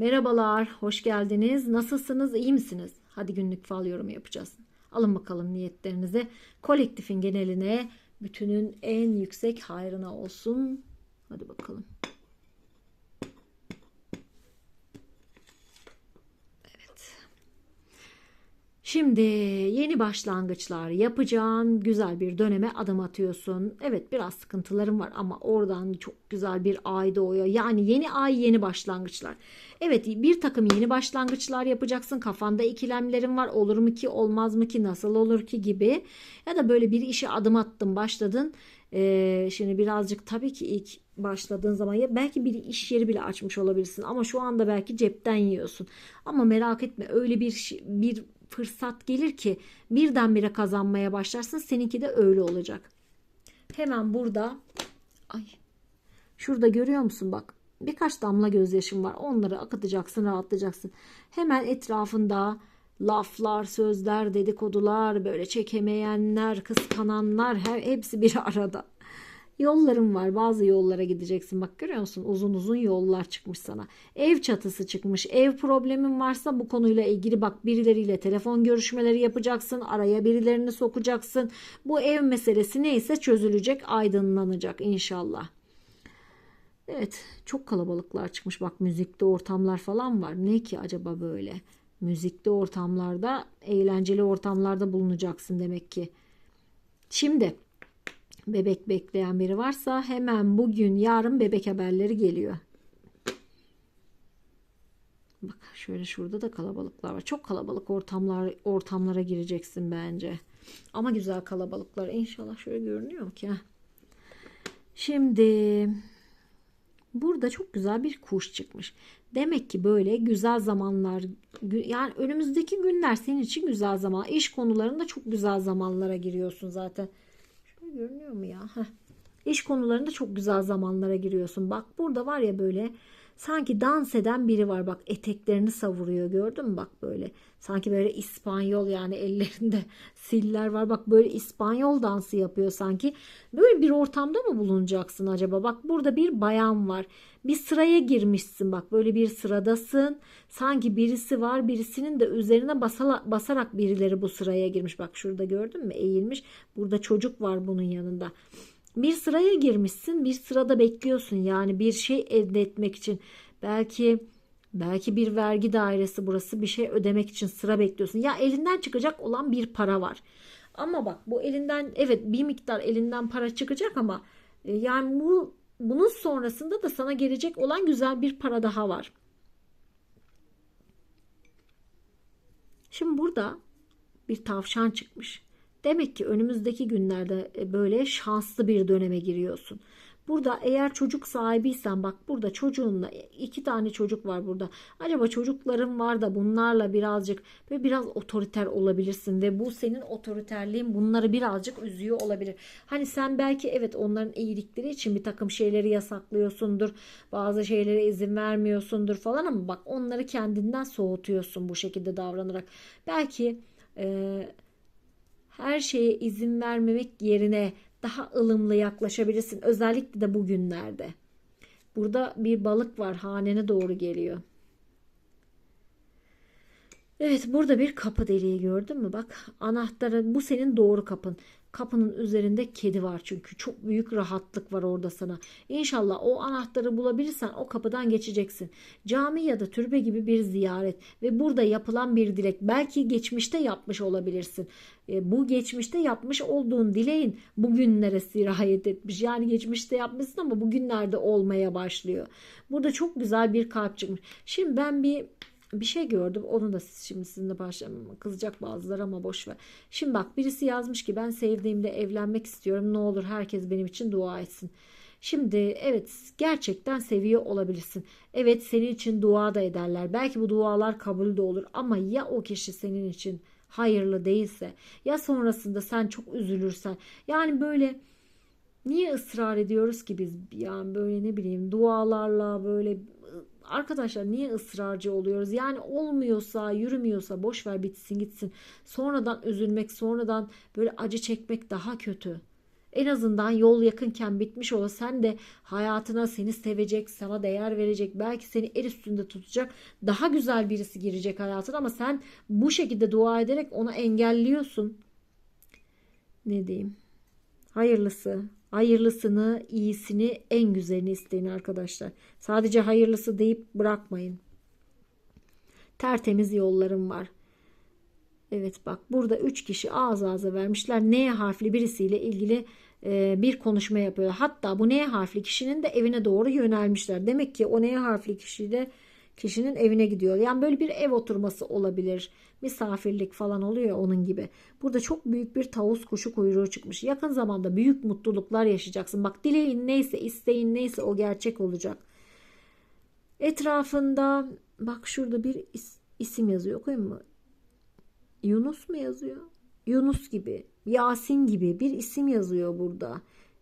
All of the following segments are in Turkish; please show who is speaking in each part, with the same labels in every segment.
Speaker 1: Merhabalar, hoş geldiniz. Nasılsınız, iyi misiniz? Hadi günlük fal yorumu yapacağız. Alın bakalım niyetlerinizi. Kolektifin geneline, bütünün en yüksek hayrına olsun. Hadi bakalım. Şimdi yeni başlangıçlar yapacaksın. Güzel bir döneme adım atıyorsun. Evet biraz sıkıntılarım var ama oradan çok güzel bir ay doğuyor. Yani yeni ay yeni başlangıçlar. Evet bir takım yeni başlangıçlar yapacaksın. Kafanda ikilemlerin var. Olur mu ki olmaz mı ki nasıl olur ki gibi. Ya da böyle bir işe adım attın başladın. Ee, şimdi birazcık tabii ki ilk başladığın zaman ya belki bir iş yeri bile açmış olabilirsin ama şu anda belki cepten yiyorsun. Ama merak etme öyle bir bir fırsat gelir ki birdenbire kazanmaya başlarsın. Seninki de öyle olacak. Hemen burada ay şurada görüyor musun bak birkaç damla gözyaşım var. Onları akıtacaksın, rahatlayacaksın. Hemen etrafında laflar, sözler, dedikodular, böyle çekemeyenler, kıskananlar her hepsi bir arada. Yollarım var. Bazı yollara gideceksin. Bak görüyor musun? Uzun uzun yollar çıkmış sana. Ev çatısı çıkmış. Ev problemin varsa bu konuyla ilgili bak birileriyle telefon görüşmeleri yapacaksın. Araya birilerini sokacaksın. Bu ev meselesi neyse çözülecek, aydınlanacak inşallah. Evet, çok kalabalıklar çıkmış. Bak müzikte ortamlar falan var. Ne ki acaba böyle? Müzikte ortamlarda, eğlenceli ortamlarda bulunacaksın demek ki. Şimdi bebek bekleyen biri varsa hemen bugün yarın bebek haberleri geliyor. Bak şöyle şurada da kalabalıklar var. Çok kalabalık ortamlar ortamlara gireceksin bence. Ama güzel kalabalıklar. İnşallah şöyle görünüyor ki? Şimdi burada çok güzel bir kuş çıkmış. Demek ki böyle güzel zamanlar yani önümüzdeki günler senin için güzel zaman. İş konularında çok güzel zamanlara giriyorsun zaten. Görünüyor mu ya? Heh. İş konularında çok güzel zamanlara giriyorsun. Bak burada var ya böyle sanki dans eden biri var. Bak eteklerini savuruyor gördün mü? Bak böyle sanki böyle İspanyol yani ellerinde siller var. Bak böyle İspanyol dansı yapıyor sanki. Böyle bir ortamda mı bulunacaksın acaba? Bak burada bir bayan var. Bir sıraya girmişsin bak böyle bir sıradasın. Sanki birisi var birisinin de üzerine basala- basarak birileri bu sıraya girmiş. Bak şurada gördün mü eğilmiş. Burada çocuk var bunun yanında. Bir sıraya girmişsin, bir sırada bekliyorsun yani bir şey elde etmek için. Belki belki bir vergi dairesi burası bir şey ödemek için sıra bekliyorsun. Ya elinden çıkacak olan bir para var. Ama bak bu elinden evet bir miktar elinden para çıkacak ama e, yani bu bunun sonrasında da sana gelecek olan güzel bir para daha var. Şimdi burada bir tavşan çıkmış. Demek ki önümüzdeki günlerde e, böyle şanslı bir döneme giriyorsun. Burada eğer çocuk sahibiysen bak burada çocuğunla iki tane çocuk var burada. Acaba çocukların var da bunlarla birazcık ve biraz otoriter olabilirsin ve bu senin otoriterliğin bunları birazcık üzüyor olabilir. Hani sen belki evet onların iyilikleri için bir takım şeyleri yasaklıyorsundur. Bazı şeylere izin vermiyorsundur falan ama bak onları kendinden soğutuyorsun bu şekilde davranarak. Belki eee her şeye izin vermemek yerine daha ılımlı yaklaşabilirsin. Özellikle de bugünlerde. Burada bir balık var hanene doğru geliyor. Evet burada bir kapı deliği gördün mü? Bak anahtarı bu senin doğru kapın. Kapının üzerinde kedi var çünkü çok büyük rahatlık var orada sana. İnşallah o anahtarı bulabilirsen o kapıdan geçeceksin. Cami ya da türbe gibi bir ziyaret ve burada yapılan bir dilek. Belki geçmişte yapmış olabilirsin. E, bu geçmişte yapmış olduğun dileğin bugünlere sirayet etmiş. Yani geçmişte yapmışsın ama bugünlerde olmaya başlıyor. Burada çok güzel bir kalp çıkmış. Şimdi ben bir bir şey gördüm. Onu da şimdi sizinle paylaşacağım. Kızacak bazıları ama boş ver. Şimdi bak birisi yazmış ki ben sevdiğimde evlenmek istiyorum. Ne olur herkes benim için dua etsin. Şimdi evet gerçekten seviyor olabilirsin. Evet senin için dua da ederler. Belki bu dualar kabul de olur ama ya o kişi senin için hayırlı değilse ya sonrasında sen çok üzülürsen yani böyle niye ısrar ediyoruz ki biz yani böyle ne bileyim dualarla böyle arkadaşlar niye ısrarcı oluyoruz? Yani olmuyorsa, yürümüyorsa boş ver bitsin gitsin. Sonradan üzülmek, sonradan böyle acı çekmek daha kötü. En azından yol yakınken bitmiş ola sen de hayatına seni sevecek, sana değer verecek, belki seni el üstünde tutacak daha güzel birisi girecek hayatına ama sen bu şekilde dua ederek onu engelliyorsun. Ne diyeyim? Hayırlısı, hayırlısını, iyisini, en güzelini isteyin arkadaşlar. Sadece hayırlısı deyip bırakmayın. Tertemiz yollarım var. Evet bak burada 3 kişi ağız ağza vermişler. N harfli birisiyle ilgili e, bir konuşma yapıyor. Hatta bu N harfli kişinin de evine doğru yönelmişler. Demek ki o N harfli kişi de kişinin evine gidiyor. Yani böyle bir ev oturması olabilir. Misafirlik falan oluyor onun gibi. Burada çok büyük bir tavus kuşu kuyruğu çıkmış. Yakın zamanda büyük mutluluklar yaşayacaksın. Bak dileğin neyse, isteğin neyse o gerçek olacak. Etrafında bak şurada bir is- isim yazıyor. Okuyayım mı? Yunus mu yazıyor? Yunus gibi, Yasin gibi bir isim yazıyor burada.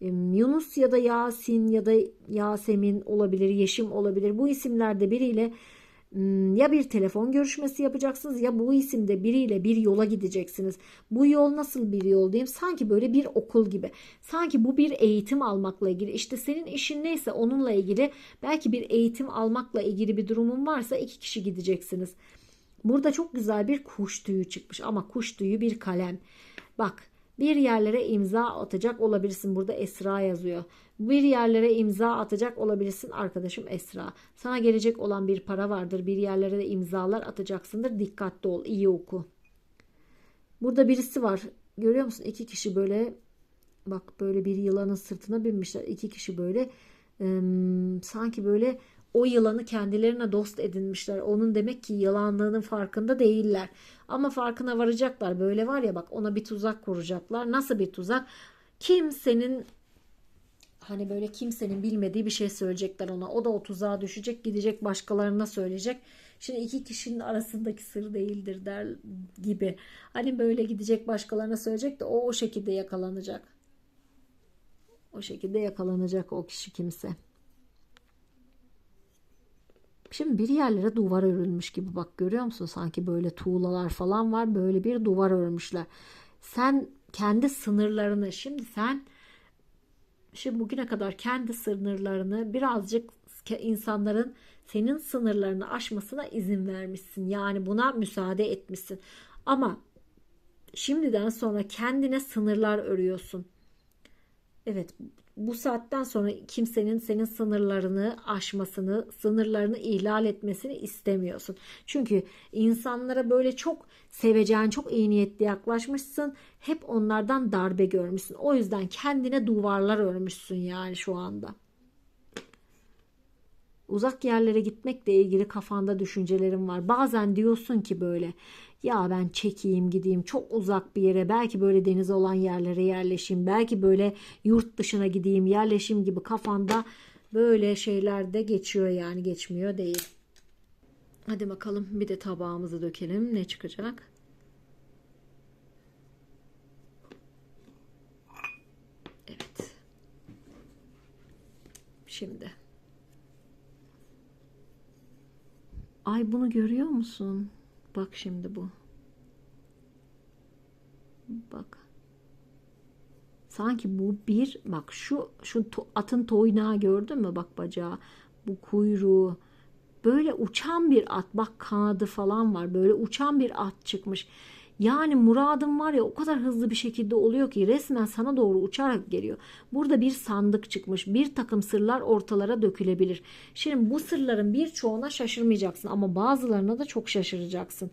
Speaker 1: Yunus ya da Yasin ya da Yasemin olabilir, Yeşim olabilir. Bu isimlerde biriyle ya bir telefon görüşmesi yapacaksınız ya bu isimde biriyle bir yola gideceksiniz. Bu yol nasıl bir yol diyeyim? Sanki böyle bir okul gibi. Sanki bu bir eğitim almakla ilgili. İşte senin işin neyse onunla ilgili belki bir eğitim almakla ilgili bir durumun varsa iki kişi gideceksiniz. Burada çok güzel bir kuş tüyü çıkmış ama kuş tüyü bir kalem. Bak bir yerlere imza atacak olabilirsin. Burada Esra yazıyor. Bir yerlere imza atacak olabilirsin arkadaşım Esra. Sana gelecek olan bir para vardır. Bir yerlere de imzalar atacaksındır. Dikkatli ol. iyi oku. Burada birisi var. Görüyor musun? İki kişi böyle bak böyle bir yılanın sırtına binmişler. İki kişi böyle ım, sanki böyle o yılanı kendilerine dost edinmişler. Onun demek ki yılanlığının farkında değiller. Ama farkına varacaklar. Böyle var ya bak ona bir tuzak kuracaklar. Nasıl bir tuzak? Kimsenin hani böyle kimsenin bilmediği bir şey söyleyecekler ona. O da o tuzağa düşecek, gidecek başkalarına söyleyecek. Şimdi iki kişinin arasındaki sır değildir der gibi. Hani böyle gidecek başkalarına söyleyecek de o o şekilde yakalanacak. O şekilde yakalanacak o kişi kimse. Şimdi bir yerlere duvar örülmüş gibi bak görüyor musun? Sanki böyle tuğlalar falan var. Böyle bir duvar örmüşler. Sen kendi sınırlarını şimdi sen şimdi bugüne kadar kendi sınırlarını birazcık insanların senin sınırlarını aşmasına izin vermişsin. Yani buna müsaade etmişsin. Ama şimdiden sonra kendine sınırlar örüyorsun. Evet bu saatten sonra kimsenin senin sınırlarını aşmasını, sınırlarını ihlal etmesini istemiyorsun. Çünkü insanlara böyle çok seveceğin, çok iyi niyetli yaklaşmışsın. Hep onlardan darbe görmüşsün. O yüzden kendine duvarlar örmüşsün yani şu anda. Uzak yerlere gitmekle ilgili kafanda düşüncelerim var. Bazen diyorsun ki böyle ya ben çekeyim gideyim çok uzak bir yere belki böyle deniz olan yerlere yerleşeyim belki böyle yurt dışına gideyim yerleşim gibi kafanda böyle şeyler de geçiyor yani geçmiyor değil. Hadi bakalım bir de tabağımızı dökelim ne çıkacak? Evet. Şimdi. Ay bunu görüyor musun? Bak şimdi bu. Bak. Sanki bu bir bak şu şu to, atın toynağı gördün mü? Bak bacağı. Bu kuyruğu. Böyle uçan bir at. Bak kanadı falan var. Böyle uçan bir at çıkmış yani muradım var ya o kadar hızlı bir şekilde oluyor ki resmen sana doğru uçarak geliyor. Burada bir sandık çıkmış. Bir takım sırlar ortalara dökülebilir. Şimdi bu sırların birçoğuna şaşırmayacaksın ama bazılarına da çok şaşıracaksın.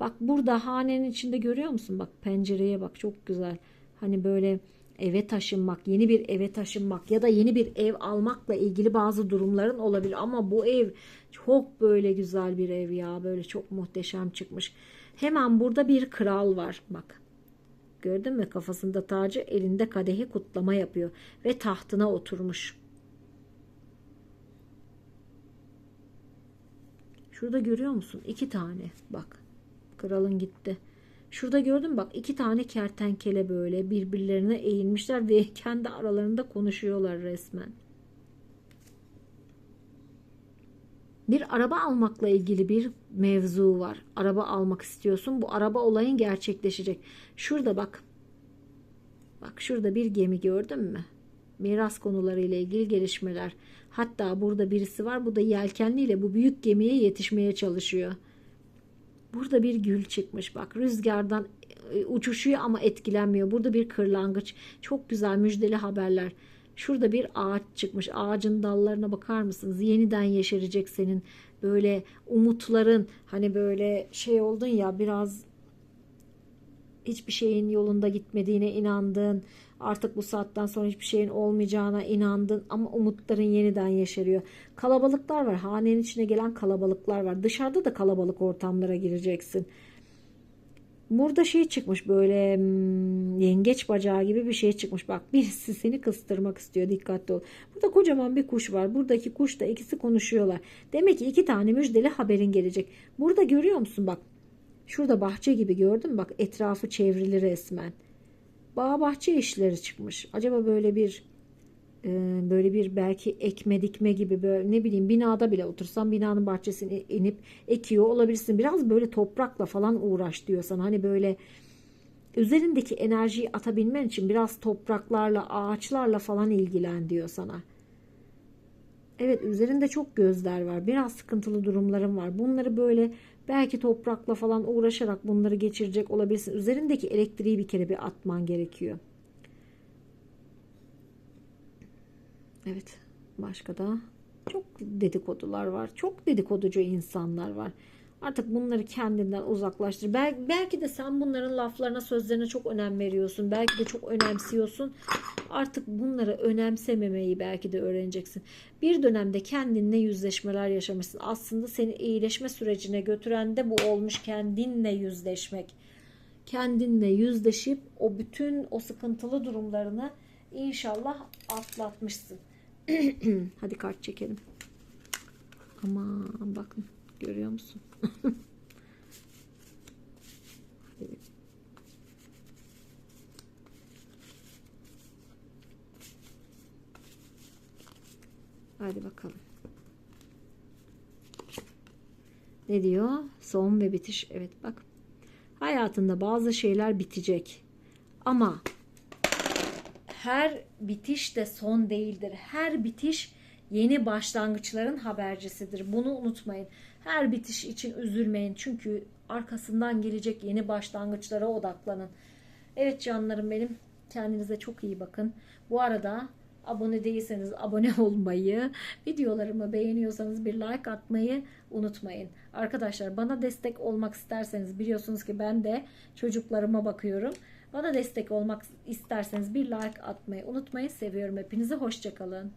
Speaker 1: Bak burada hanenin içinde görüyor musun? Bak pencereye bak çok güzel. Hani böyle eve taşınmak, yeni bir eve taşınmak ya da yeni bir ev almakla ilgili bazı durumların olabilir. Ama bu ev çok böyle güzel bir ev ya. Böyle çok muhteşem çıkmış. Hemen burada bir kral var. Bak. Gördün mü? Kafasında tacı, elinde kadehi kutlama yapıyor ve tahtına oturmuş. Şurada görüyor musun? İki tane. Bak. Kralın gitti. Şurada gördün mü? Bak iki tane kertenkele böyle birbirlerine eğilmişler ve kendi aralarında konuşuyorlar resmen. Bir araba almakla ilgili bir mevzu var. Araba almak istiyorsun. Bu araba olayın gerçekleşecek. Şurada bak. Bak şurada bir gemi gördün mü? Miras konularıyla ilgili gelişmeler. Hatta burada birisi var. Bu da yelkenliyle bu büyük gemiye yetişmeye çalışıyor. Burada bir gül çıkmış bak rüzgardan e, uçuşuyor ama etkilenmiyor. Burada bir kırlangıç. Çok güzel müjdeli haberler. Şurada bir ağaç çıkmış. Ağacın dallarına bakar mısınız? Yeniden yeşerecek senin böyle umutların. Hani böyle şey oldun ya biraz hiçbir şeyin yolunda gitmediğine inandın. Artık bu saatten sonra hiçbir şeyin olmayacağına inandın ama umutların yeniden yeşeriyor. Kalabalıklar var. Hanenin içine gelen kalabalıklar var. Dışarıda da kalabalık ortamlara gireceksin. Burada şey çıkmış böyle hmm, yengeç bacağı gibi bir şey çıkmış. Bak birisi seni kıstırmak istiyor. Dikkatli ol. Burada kocaman bir kuş var. Buradaki kuş da ikisi konuşuyorlar. Demek ki iki tane müjdeli haberin gelecek. Burada görüyor musun bak. Şurada bahçe gibi gördün? Bak etrafı çevrili resmen. Bağ bahçe işleri çıkmış. Acaba böyle bir e, böyle bir belki ekme dikme gibi böyle ne bileyim binada bile otursan binanın bahçesine inip ekiyor olabilirsin. Biraz böyle toprakla falan uğraş diyor sana. Hani böyle üzerindeki enerjiyi atabilmen için biraz topraklarla, ağaçlarla falan ilgilen diyor sana. Evet üzerinde çok gözler var. Biraz sıkıntılı durumların var. Bunları böyle belki toprakla falan uğraşarak bunları geçirecek olabilirsin. Üzerindeki elektriği bir kere bir atman gerekiyor. Evet. Başka da çok dedikodular var. Çok dedikoducu insanlar var. Artık bunları kendinden uzaklaştır. Belki, belki de sen bunların laflarına, sözlerine çok önem veriyorsun. Belki de çok önemsiyorsun. Artık bunları önemsememeyi belki de öğreneceksin. Bir dönemde kendinle yüzleşmeler yaşamışsın. Aslında seni iyileşme sürecine götüren de bu olmuş kendinle yüzleşmek. Kendinle yüzleşip o bütün o sıkıntılı durumlarını inşallah atlatmışsın. Hadi kart çekelim. Aman bakın görüyor musun? Hadi bakalım. Ne diyor? Son ve bitiş. Evet bak. Hayatında bazı şeyler bitecek. Ama her bitiş de son değildir. Her bitiş yeni başlangıçların habercisidir. Bunu unutmayın. Her bitiş için üzülmeyin. Çünkü arkasından gelecek yeni başlangıçlara odaklanın. Evet canlarım benim. Kendinize çok iyi bakın. Bu arada abone değilseniz abone olmayı, videolarımı beğeniyorsanız bir like atmayı unutmayın. Arkadaşlar bana destek olmak isterseniz biliyorsunuz ki ben de çocuklarıma bakıyorum. Bana destek olmak isterseniz bir like atmayı unutmayın. Seviyorum hepinizi. Hoşçakalın.